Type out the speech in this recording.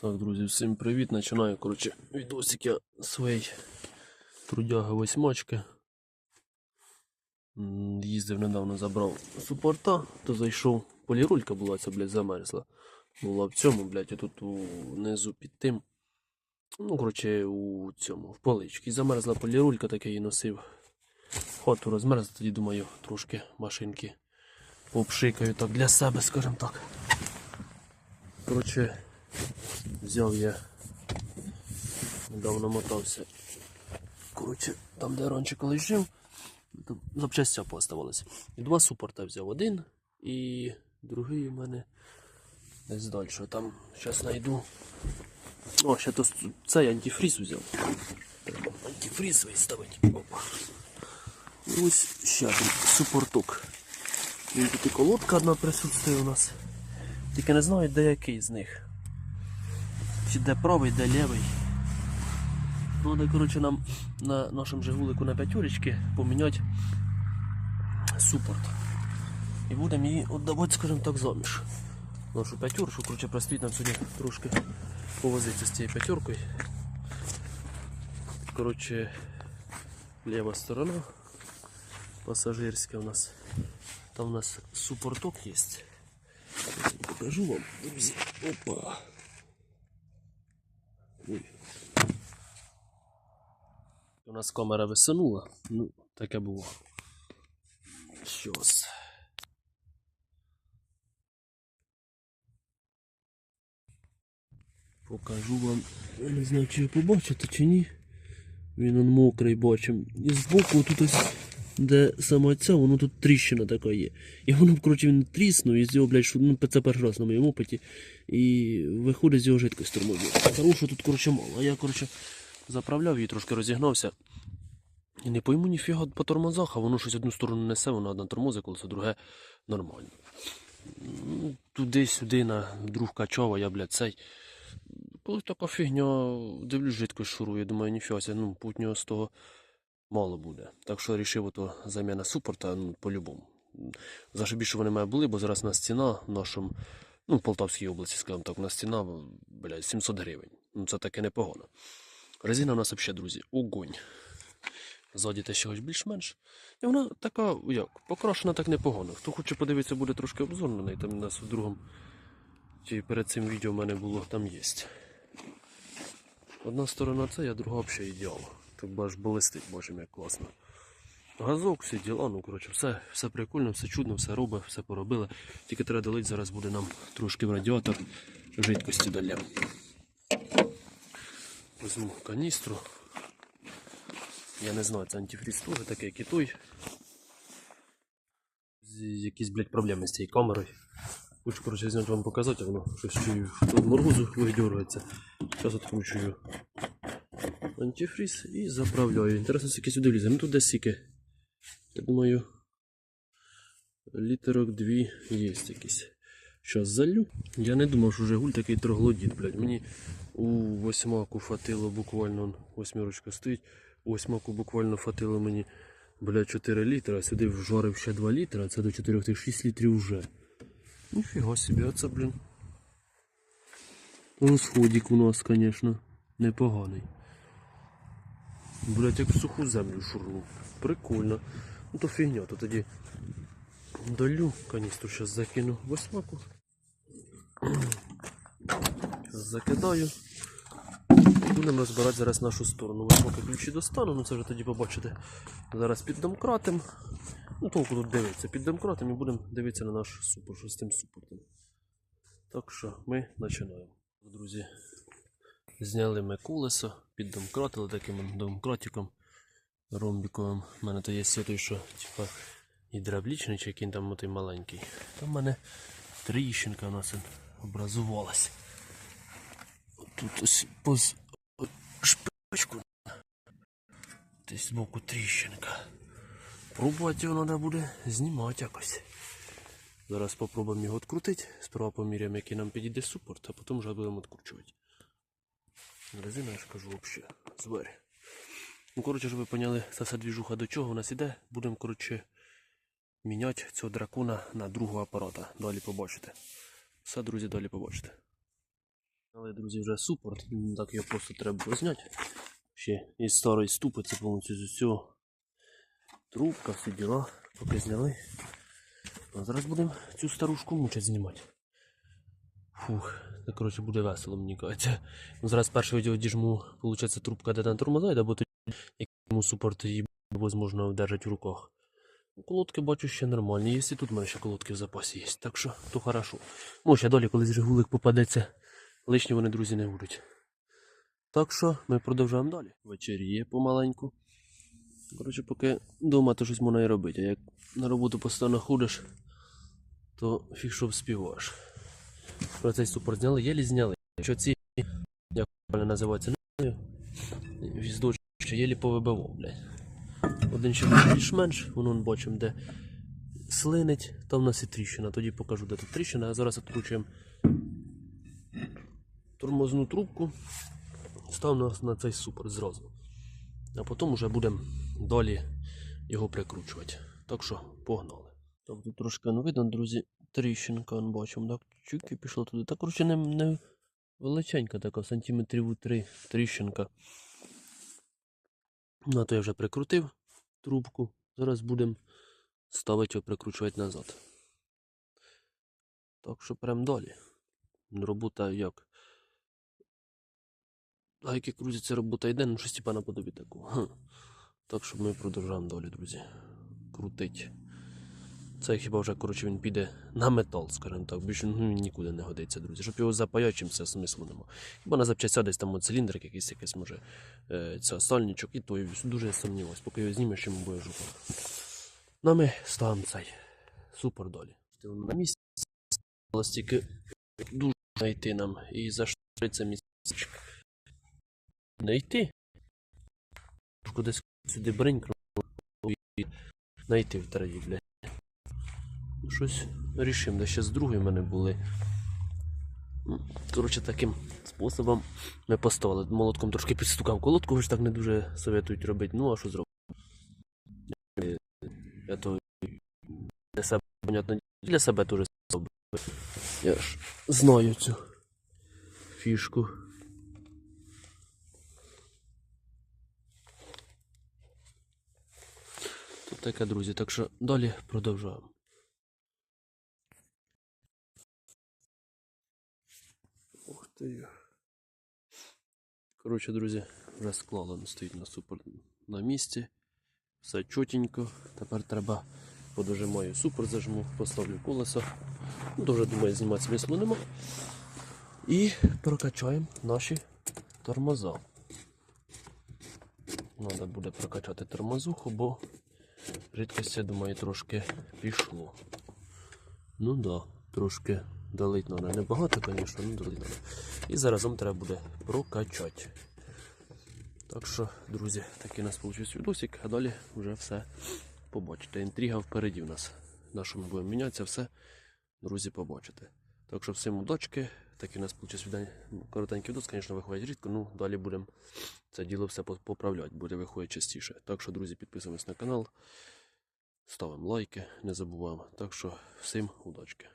Так, друзі, всім привіт. Починаю, коротше, відосик я своєї трудяги восьмачки. Їздив недавно, забрав супорта, то зайшов. Полірулька була, ця, блядь, замерзла. Була в цьому, блядь, тут внизу під тим. Ну, коротше, у цьому, в поличці. Замерзла полірулька, так я її носив. Хоту розмерз, тоді думаю, трошки машинки попшикаю так для себе, скажімо так. Коротше, взяв я, недавно мотався. Коротше, там, де раніше коли жив, запчастя поставилися. І два супорта взяв один і другий у мене десь далі. Там зараз знайду. О, ще то цей антифріз взяв. Треба антифріз виставити. Опа. Ось ще один супорток. Він тут і колодка одна присутствує у нас. Тільки не знаю, де який з них. Чи де правий, де лівий. Ну, де, коротше, нам на нашому Жигулику на п'ятюрічки поміняти супорт. І будемо її віддавати, скажімо так, заміж. Нашу п'ятюрку, коротше, простоїть нам сьогодні трошки повозитися з цією п'ятюркою. Коротше, ліва сторона пасажирська у нас. Там у нас супорток є. Покажу вам, друзі. Опа. У нас камера висунула. Ну, таке було. Щось. Покажу вам. Я не знаю, чи ви побачите, чи ні. Він он мокрий бачим. І збоку тут ось, де сама ця, воно тут тріщина така є. І воно, коротше, він тріснув і з його, блядь, шу- ну, це перший раз на моєму опиті. І виходить з його жидкость тормозу. Тому що тут, коротше, мало. А я, коротше, заправляв її, трошки розігнався. І не пойму ніфіга по тормозах, а воно щось одну сторону несе, воно одна тормозить, коли це друге нормально. Ну, Туди-сюди на друг качав, а я, блядь, цей. Коли така фігня, дивлюсь, жидкость шурує, думаю, ніфіга, ну, путнього з того мало буде. Так що вирішив ото заміна супорта, ну, по-любому. Зашибі, що вони в мене були, бо зараз на стіна в нашому, ну, в Полтавській області, скажімо так, на стіна, блядь, 700 гривень. Ну, це таке непогано. Резина у нас взагалі, друзі, огонь. Ззаді те чогось більш-менш. І вона така, як, покрашена так непогано. Хто хоче подивитися, буде трошки обзор на неї, там у нас в другому, чи перед цим відео в мене було, там є. Одна сторона це, а друга взагалі ідеал. Так бач блистить, боже як класно. Газок, всі діла, ну коротше, все, все прикольно, все чудно, все робить, все поробили. Тільки треба долити, зараз буде нам трошки в радіатор жидкості долем. Візьму каністру. Я не знаю, це антифріз теж такий, як і той. Якісь, блядь, проблеми з цією камерою. Хочу, коротше, зняти вам показати, воно щось чую. Тут моргузу видергується. Зараз відкручую антифріз і заправляю. Інтересно, скільки сюди влізе. Ну тут десь скільки. Я думаю, літерок дві є якісь. Щас залю. Я не думав, що Жигуль такий троглодіт, блядь. Мені у восьмаку фатило буквально, восьмірочка стоїть. У восьмаку буквально фатило мені, блядь, 4 літра, а сюди вжарив ще 2 літра, а це до 4 тих 6 літрів вже. Ніфіга собі, а це, блін. Розходик у нас, звісно, непоганий. Блять, як в суху землю шурнув. Прикольно. Ну то фігня, то тоді долю каністру зараз закину восьмаку. Закидаю. Будемо розбирати зараз нашу сторону. Восьмаки ключі достану, ну це вже тоді побачите. Зараз під домкратом. Ну толку тут дивитися. Під домкратом і будемо дивитися на наш супер, що з тим супортом. Так що ми починаємо. Друзі, Зняли ми колесо, піддомкратили таким домкратиком ромбіковим. У мене то є той, що типа гідравлічний, чи який там той маленький. Там в мене тріщинка у нас образувалась. Тут ось поз шпичку. Десь збоку тріщинка. Пробувати його треба буде знімати якось. Зараз спробуємо його відкрутити. Сперва поміряємо, який нам підійде супорт, а потім вже будемо відкручувати. Резина, я ж кажу, взагалі, зварі. Ну, коротше, щоб ви поняли, ця вся двіжуха до чого у нас іде, будемо, коротше, міняти цього дракона на другого апарата. Далі побачите. Все, друзі, далі побачите. Але, друзі, вже супорт, так його просто треба зняти. Ще із старої ступи, це повністю з усього. Трубка, всі діла, поки зняли. А зараз будемо цю старушку мучать знімати. Фух, це коротше буде весело, мені кажеться. Ну, зараз перше відео діжму, виходить, трубка де на тормоза, йде, бо тоді якому супорт її можна вдержати в руках. Колодки бачу ще нормальні, є і тут в мене ще колодки в запасі є, так що то хорошо. Може, ще долі, коли Жигулик попадеться, лишні вони, друзі, не будуть. Так що ми продовжуємо далі. Вечеріє помаленьку. Коротше, поки вдома то щось можна і робити, а як на роботу постійно ходиш, то фіг що вспіваєш. Про цей супер зняли, єлі зняли. Що ці, як не знаю, віздочі єлі повибивав, блядь. Один ще більш-менш, воно бачимо, де слинить, там у нас і тріщина. Тоді покажу, де тут тріщина, а зараз відкручуємо тормозну трубку, ставимо на цей супер зразу. А потім вже будемо далі його прикручувати. Так що погнали. Тут трошки ну, видно, друзі, тріщинка, он бачимо, так, чуки пішло туди. Так, коротше, не, не величенька така, сантиметрів 3 тріщинка. Ну, а то я вже прикрутив трубку. Зараз будемо ставити його прикручувати назад. Так що прям далі. Робота як? Гайки крутяться, робота йде, ну щось типа наподобі. Хм. Так що ми продовжуємо далі, друзі. Крутить. Це хіба вже, коротше, він піде на метал, скажімо так. Більше ну, він нікуди не годиться, друзі. Щоб його запаячим, це смислу нема. Хіба на запчастя десь там от циліндрик якийсь якийсь може е, це сальничок, і то і дуже сумніваюсь, поки його знімеш, йому буде жопа. Ну, ми ставимо цей супер долі. На місці. Тільки дуже знайти нам і за що це місячок. Знайти. Кудись сюди бринькнув знайти в траві, блядь. Щось рішимо, де ще з другої в мене були. Коротше, таким способом ми поставили. Молотком трошки підстукав колодку, ж так не дуже советують робити. Ну, а що зробити? Я то для себе, понятно, для себе теж зробив. Я ж знаю цю фішку. Тут таке, друзі, так що далі продовжуємо. Ти. Коротше, друзі, вже склало стоїть на супер на місці. Все чотенько. Тепер треба подожимаю супер, зажму, поставлю колесо. Ну, Дуже думаю, знімати смислу нема. І прокачаємо наші тормоза. Треба буде прокачати тормозуху, бо рідкості, думаю, трошки пішло. Ну да, трошки долить треба. Небагато, звісно, ну долить треба. І заразом треба буде прокачати. Так що, друзі, такий у нас вийшов відосик, а далі вже все побачите. Інтрига впереді в нас. На що ми будемо мінятися, все, друзі, побачите. Так що всім удачки. Такий у нас вийшов. Коротенький відос, звісно, виходить рідко, ну далі будемо це діло все поправляти, буде виходити частіше. Так що, друзі, підписуємось на канал, ставимо лайки, не забуваємо. Так що всім удачки.